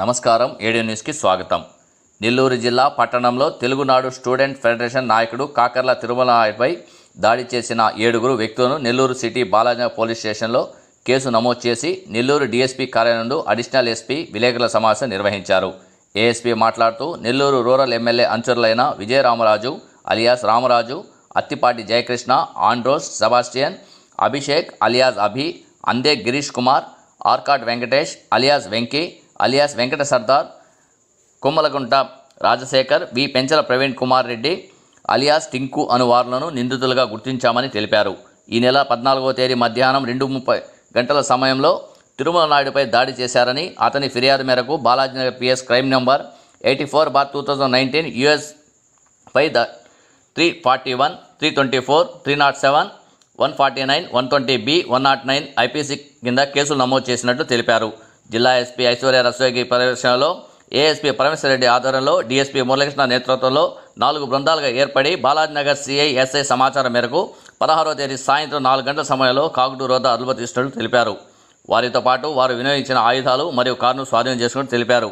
నమస్కారం ఏడియో న్యూస్కి స్వాగతం. నెల్లూరు జిల్లా పట్టణంలో తెలుగునాడు స్టూడెంట్ ఫెడరేషన్ నాయకుడు కాకర్ల తిరుమలపై దాడి చేసిన ఏడుగురు వ్యక్తులను నెల్లూరు సిటీ బాలాజీ పోలీస్ స్టేషన్లో కేసు నమోదు చేసి నెల్లూరు డీఎస్పీ కార్యాలయం అడిషనల్ ఎస్పీ విలేకరుల సమావేశం నిర్వహించారు. ఏఎస్పీ మాట్లాడుతూ Nellore rural MLA అంచురులైన Vijayaramaraju alias Ramaraju Attipati Jayakrishna Andrews Sebastian Abhishek alias Abhi Ande Girish Kumar Arcot Venkatesh alias Venky alias Venkata Sardar Kommalagunta Rajasekhar V. Penchala Praveen Kumar Reddy alias Tinku అను వారులను నిందితులుగా గుర్తించామని తెలిపారు. ఈ నెల పద్నాలుగో తేదీ మధ్యాహ్నం రెండు ముప్పై గంటల సమయంలో తిరుమల నాయుడుపై దాడి చేశారని అతని ఫిర్యాదు మేరకు Balajinagar PS crime number eighty four bar two thousand nineteen US pi the three forty one three twenty four three nought seven one forty nine one twenty B one nought nine IPC కింద కేసులు నమోదు చేసినట్లు తెలిపారు. జిల్లా SP Aishwarya రసోగి పర్యవేక్షణలో ASP Parameswara Reddy ఆధ్వర్యంలో DSP Muralikrishna నేతృత్వంలో నాలుగు బృందాలుగా ఏర్పడి బాలాజీనగర్ సిఐ ఎస్ఐ సమాచారం మేరకు పదహారో తేదీ సాయంత్రం నాలుగు గంటల సమయంలో కాకుటూరు వద్ద అనుమతిస్తున్నట్లు తెలిపారు. వారితో పాటు వారు వినియోగించిన ఆయుధాలు మరియు కారును స్వాధీనం చేసుకుని తెలిపారు.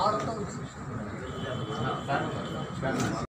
ఆడతాం